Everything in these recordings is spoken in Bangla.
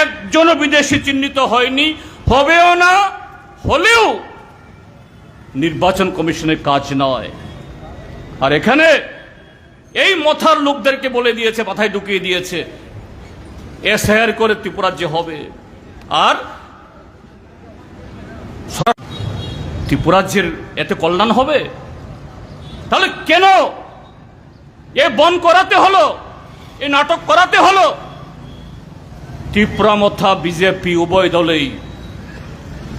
একজনও বিদেশি চিহ্নিত হয়নি, হবেও না, হলেও নির্বাচন কমিশনের কাজ নয়। আর এখানে এই মথার লোকদেরকে বলে দিয়েছে, মাথায় ঢুকিয়ে দিয়েছে, এসআইআর করে ত্রিপুরাজ্যে হবে। আর ত্রিপুরাজ্যের এতে কল্যাণ হবে? তাহলে কেন এ বন করাতে হলো, এ নাটক করাতে হলো? ত্রিপুরা মথা বিজেপি উভয় দলেই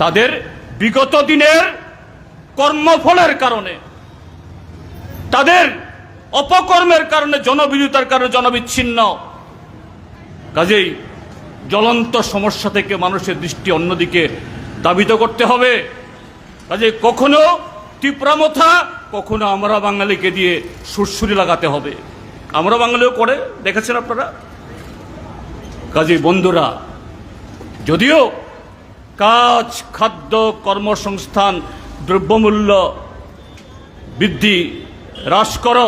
তাদের বিগত দিনের কর্মফলের কারণে, তাদের অপকর্মের কারণে, জনবিরোধিতার কারণে জনবিচ্ছিন্ন। কাজেই জ্বলন্ত সমস্যা থেকে মানুষের দৃষ্টি অন্যদিকে দাবিত করতে হবে। কাজে কখনো তীব্রামথা কখনো আমরা বাঙালিকে দিয়ে সুরসুরি লাগাতে হবে। আমরা বাঙালিও করে, দেখেছেন আপনারা? কাজে বন্ধুরা, যদিও কাজ, খাদ্য, কর্মসংস্থান, দ্রব্যমূল্য বৃদ্ধি হ্রাস করো,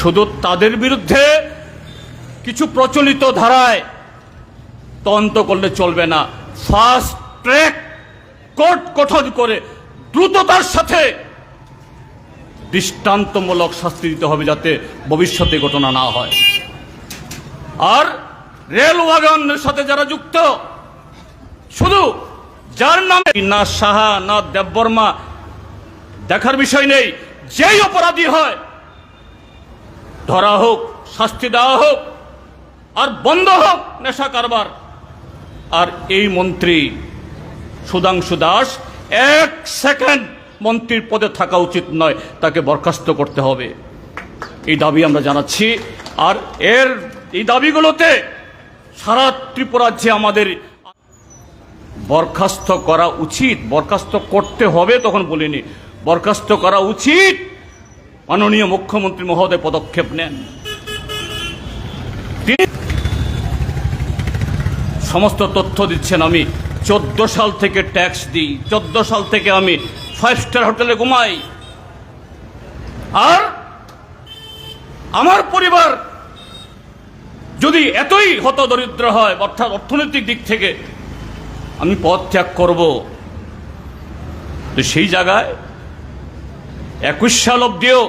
শুধু তাদের বিরুদ্ধে কিছু প্রচলিত ধারায় তদন্ত করলে চলবে না। ফাস্ট ট্র্যাক কোর্ট গঠন করে দ্রুততার সাথে দৃষ্টান্তমূলক শাস্তি দিতে হবে যাতে ভবিষ্যতে ঘটনা না হয়। আর রেল ওয়াগনের সাথে যারা যুক্ত, শুধু যার নামে না সাহা, না দেববর্মা, দেখার বিষয় নেই, যেই অপরাধী হয়, ধরা হোক, শাস্তি দেওয়া হোক, আর বন্ধ হোক নেশা কারবার। আর এই মন্ত্রী সুধাংশু দাস এক সেকেন্ড মন্ত্রীর পদে থাকা উচিত নয়, তাকে বরখাস্ত করতে হবে। এই দাবি আমরা জানাচ্ছি। আর এর এই দাবিগুলোতে সারা ত্রিপুরাজ্যে আমাদের বরখাস্ত করা উচিত। বরখাস্ত করতে হবে তখন বলিনি। বরখাস্ত করা উচিত। মাননীয় মুখ্যমন্ত্রী মহোদয় পদক্ষেপ নেন। সমস্ত তথ্য দিচ্ছেন আমি। চোদ্দ সাল থেকে ট্যাক্স দিই। চোদ্দ সাল থেকে আমি ফাইভ স্টার হোটেলে ঘুমাই। আর আমার পরিবার যদি এতই হত দরিদ্র হয়, অর্থাৎ অর্থনৈতিক দিক থেকে, আমি পদ ত্যাগ করব। তো সেই জায়গায় একুশ সাল অব্দিও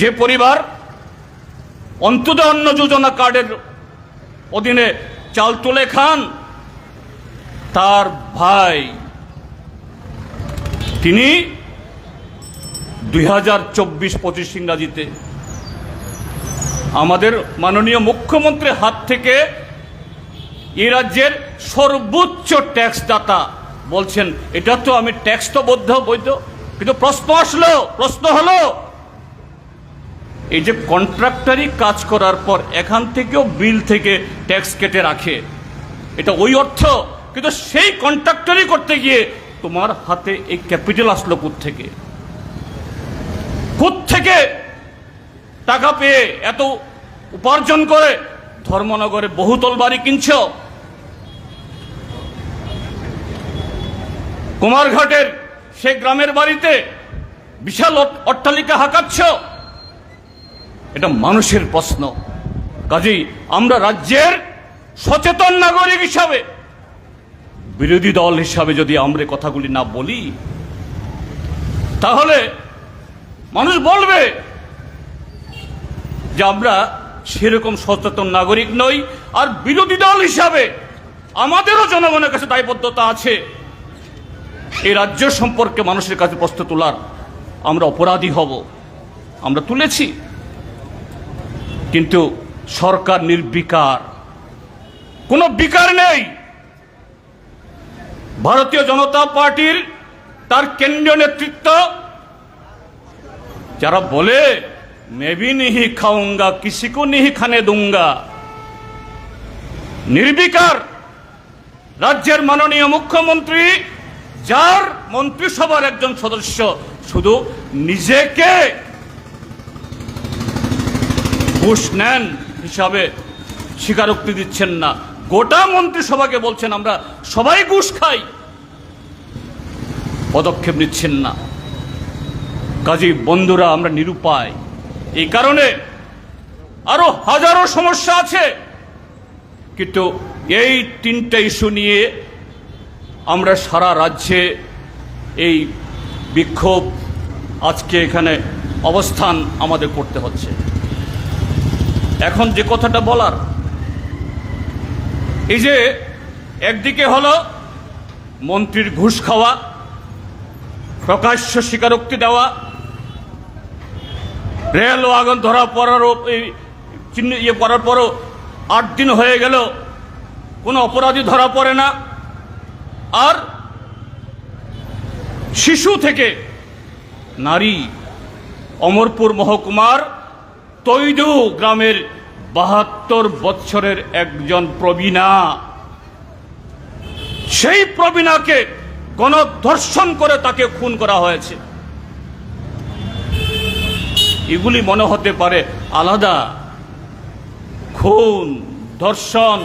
যে পরিবার অন্তদয় অন্ন যোজনা কার্ডের অধীনে চাল তুলে খান, তার ভাই তিনি দুই হাজার চব্বিশ পঁচিশ ইংরাজিতে আমাদের মাননীয় মুখ্যমন্ত্রীর হাত থেকে এ রাজ্যের সর্বোচ্চ ট্যাক্স দাতা বলছেন, এটা তো আমি ট্যাক্স তো বৈধ। বৈধ কিন্তু প্রশ্ন আসলো, প্রশ্ন হলো, এই যে কন্ট্রাক্টারি কাজ করার পর এখান থেকেও বিল থেকে ট্যাক্স কেটে রাখে, এটা ওই অর্থ। কিন্তু সেই কন্ট্রাক্টারি করতে গিয়ে তোমার হাতে এই ক্যাপিটাল আসলো থেকে থেকে টাকা পেয়ে এত উপার্জন করে ধর্মনগরে বহুতল বাড়ি কিনছ? কুমারঘাটের সে গ্রামের বাড়িতে বিশাল অট্টালিকা হাঁকাচ্ছ? এটা মানুষের প্রশ্ন। কাজেই আমরা রাজ্যের সচেতন নাগরিক হিসাবে, বিরোধী দল হিসাবে যদি আমরা কথাগুলি না বলি, তাহলে মানুষ বলবে যে আমরা সেরকম সচেতন নাগরিক নই, আর বিরোধী দল হিসাবে আমাদেরও জনগণের কাছে দায়বদ্ধতা আছে। এই রাজ্য সম্পর্কে মানুষের কাছে প্রশ্ন তোলার আমরা অপরাধী হব, আমরা তুলেছি। কিন্তু সরকার নির্বিকার, কোনো বিকার নেই। ভারতীয় জনতা পার্টির তার কেন্দ্রীয় নেতৃত্ব, যারা বলে মেবি নিহি খাউঙ্গা কিসিকো নিহি খানে দুঙ্গা নির্বিকার রাজ্যের মাননীয় মুখ্যমন্ত্রী যার মন্ত্রিসভার একজন সদস্য, শুধু নিজেকে ঘুষ নেন হিসাবে স্বীকারোক্তি দিচ্ছেন না। গোটা মন্ত্রিসভাকে বলছেন, আমরা সবাই ঘুষ খাই। পদক্ষেপ নিচ্ছেন না। কাজী বন্ধুরা, আমরা নিরুপায়। এই কারণে আরও হাজারো সমস্যা আছে। কিন্তু এই তিনটা ইস্যু নিয়ে আমরা সারা রাজ্যে এই বিক্ষোভ আজকে এখানে অবস্থান আমাদের করতে হচ্ছে। এখন যে কথাটা বলার, এই যে একদিকে হলো মন্ত্রীর ঘুষ খাওয়া, প্রকাশ্য স্বীকারোক্তি দেওয়া রেল ওয়াগন ধরা পড়ারও এই চিহ্ন ইয়ে করার পরও আট দিন হয়ে গেল, কোনো অপরাধী ধরা পড়ে না। আর শিশু থেকে নারী অমরপুর মহকুমার তৈদু গ্রামের বাহাত্তর বৎসরের একজন প্রবীণা। সেই প্রবীণাকে গণধর্ষণ করে তাকে খুন করা হয়েছে। এগুলি মনে হতে পারে আলাদা। খুন, ধর্ষণ,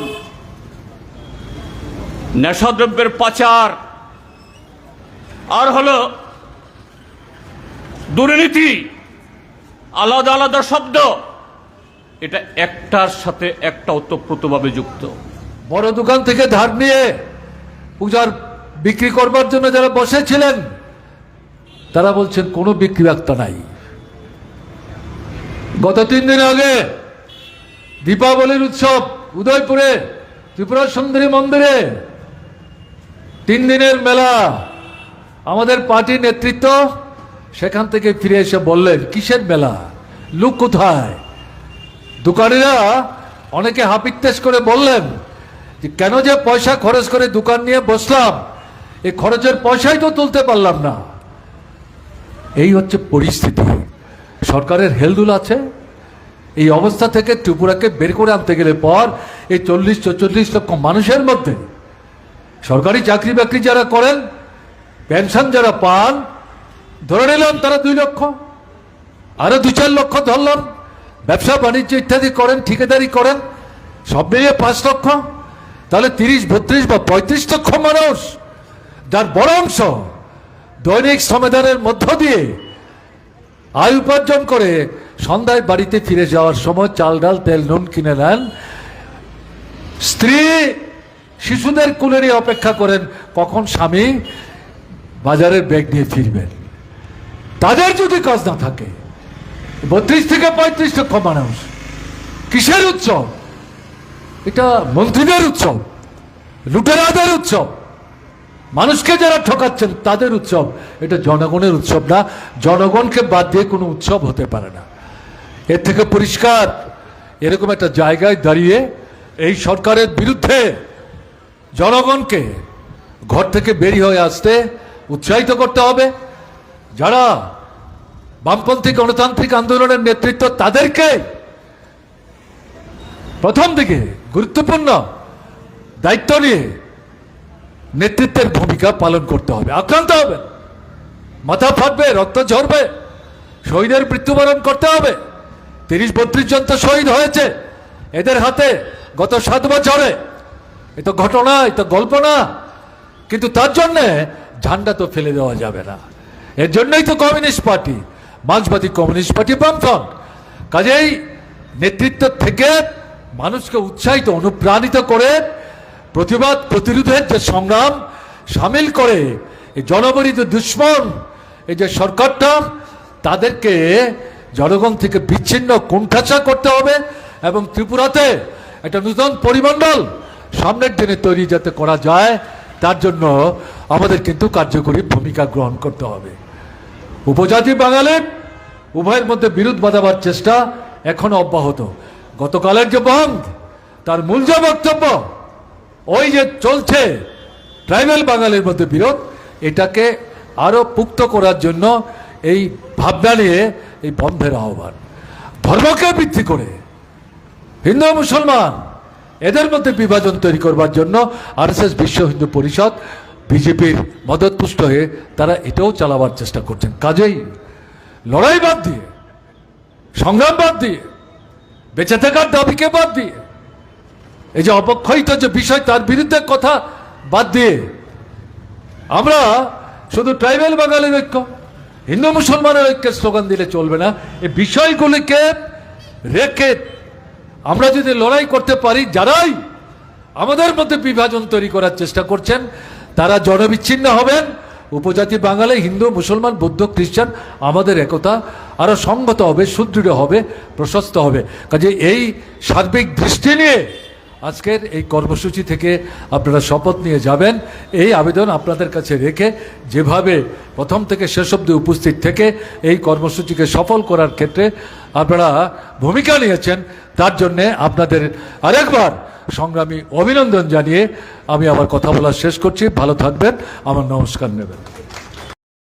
নেশাদ্রব্যের পাচার। আর হলো দুর্নীতি, আলাদা আলাদা শব্দ। এটা একটার সাথে একটা ওতপ্রোতভাবে যুক্ত। বড় দোকান থেকে ধার নিয়ে পূজার বিক্রি করবার জন্য যারা বসেছিলেন, তারা বলছেন কোনো বিক্রি নাই। গত তিন দিন আগে দীপাবলির উৎসব উদয়পুরে ত্রিপুরা সুন্দরী মন্দিরে তিন দিনের মেলা আমাদের পার্টির নেতৃত্ব সেখান থেকে ফিরে এসে বললেন, কিসের মেলা? লুক কোথায়? দোকানিরা অনেকে হাপিত্তেশ করে বললেন, যে কেন যে পয়সা খরচ করে দোকান নিয়ে বসলাম এই খরচের পয়সাই তো তুলতে পারলাম না। এই হচ্ছে পরিস্থিতি। সরকারের হেলদুল আছে। এই অবস্থা থেকে ত্রিপুরাকে বের করে আনতে গেলে পর এই চল্লিশ চল্লিশ লক্ষ মানুষের মধ্যে সরকারি চাকরি বাকরি যারা করেন, পেনশন যারা পান, ধরে নিলাম তারা দুই লক্ষ, আরও দু চার লক্ষ ধরলাম। ব্যবসা বাণিজ্য ইত্যাদি করেন, ঠিকাদারি করেন, সব মিলিয়ে পাঁচ লক্ষ, তাহলে তিরিশ, বত্রিশ বা পঁয়ত্রিশ লক্ষ মানুষ, যার বড় অংশ দৈনিক সমাধানের মধ্য দিয়ে আয় উপার্জন করে। সন্ধ্যায় বাড়িতে ফিরে যাওয়ার সময় চাল ডাল, তেল, নুন কিনে নেন। স্ত্রী শিশুদের কুলে নিয়ে অপেক্ষা করেন, কখন স্বামী বাজারের ব্যাগ নিয়ে ফিরবেন। তাদের যদি কাজ না থাকে, বত্রিশ থেকে পঁয়ত্রিশ লক্ষ মানুষ। কিসের উৎসব? এটা মন্ত্রীদের উৎসব, লুটেরাদের উৎসব। মানুষকে যারা ঠকাচ্ছেন, তাদের উৎসব, এটা জনগণের উৎসব না, জনগণকে বাদ দিয়ে কোনো উৎসব হতে পারে না। এর থেকে পরিষ্কার, এরকম একটা জায়গায় দাঁড়িয়ে এই সরকারের বিরুদ্ধে জনগণকে ঘর থেকে বেরিয়ে হয়ে আসতে উৎসাহিত করতে হবে। যারা বামপন্থী গণতান্ত্রিক আন্দোলনের নেতৃত্ব, তাদেরকে প্রথম দিকে গুরুত্বপূর্ণ দায়িত্ব নিয়ে নেতৃত্বের ভূমিকা পালন করতে হবে। আক্রান্ত হবে। মাথা ফাটবে, রক্ত ঝরবে, শহীদের মৃত্যুবরণ করতে হবে। তিরিশ বত্রিশ জন তো শহীদ হয়েছে। এদের হাতে গত সাত বছরে এ তো ঘটনা, এ তো গল্প না। কিন্তু তার জন্যে ঝান্ডা তো ফেলে দেওয়া যাবে না। এর জন্যই তো কমিউনিস্ট পার্টি, মার্ক্সবাদী কমিউনিস্ট পার্টি বামফ্রন্ট কাজেই নেতৃত্ব থেকে মানুষকে উৎসাহিত, অনুপ্রাণিত করে প্রতিবাদ, প্রতিরোধের যে সংগ্রাম সামিল করে এই জনবরিত দুশ্মন, এই যে সরকারটা, তাদেরকে জনগণ থেকে বিচ্ছিন্ন কোণঠাসা করতে হবে এবং ত্রিপুরাতে একটা নূতন পরিমণ্ডল সামনের দিনে তৈরি যাতে করা যায়, তার জন্য আমাদের কিন্তু কার্যকরী ভূমিকা গ্রহণ করতে হবে। উপজাতি বাঙালির উভয়ের মধ্যে বিরোধ বাঁধাবার চেষ্টা এখনও অব্যাহত। গতকালের যে বন্ধ তার মূল যে বক্তব্য ওই যে চলছে ট্রাইবেল বাঙালির মধ্যে বিরোধ, এটাকে আরও পুক্ত করার জন্য এই ভাবনা নিয়ে এই বন্ধের আহ্বান। ধর্মকে ভিত্তি করে হিন্দু মুসলমান এদের মধ্যে বিভাজন তৈরি করবার জন্য আরএসএস বিশ্ব হিন্দু পরিষদ, বিজেপির মদতপুষ্ট হয়ে তারা এটাও চালাবার চেষ্টা করছেন। কাজেই লড়াই বাদ দিয়ে, সংগ্রাম বাদ দিয়ে, বেঁচে থাকার দাবিকে বাদ দিয়ে এই যে অপক্ষয়িত যে বিষয়, তার বিরুদ্ধে কথা বাদ দিয়ে আমরা শুধু ট্রাইবেল বাঙালির ঐক্য, হিন্দু মুসলমানের ঐক্যের স্লোগান দিলে চলবে না। এই বিষয়গুলিকে রেখে আমরা যদি লড়াই করতে পারি, যারাই আমাদের মধ্যে বিভাজন তৈরি করার চেষ্টা করছেন, তারা জনবিচ্ছিন্ন হবেন। উপজাতি বাঙালি, হিন্দু, মুসলমান, বৌদ্ধ, খ্রিস্টান, আমাদের একতা, আরও সংগত হবে, সুদৃঢ় হবে, প্রশস্ত হবে। কাজে এই সার্বিক দৃষ্টি নিয়ে আজকের এই কর্মসূচি থেকে আপনারা শপথ নিয়ে যাবেন। এই আবেদন আপনাদের কাছে রেখে যেভাবে প্রথম থেকে শেষ অবধি উপস্থিত থেকে এই কর্মসূচিকে সফল করার ক্ষেত্রে আপনারা ভূমিকা নিয়েছেন, তার জন্যে আপনাদের আরেকবার সংগ্রামী অভিনন্দন জানিয়ে আমি আমার কথা বলা শেষ করছি। ভালো থাকবেন। আমার নমস্কার নেবেন।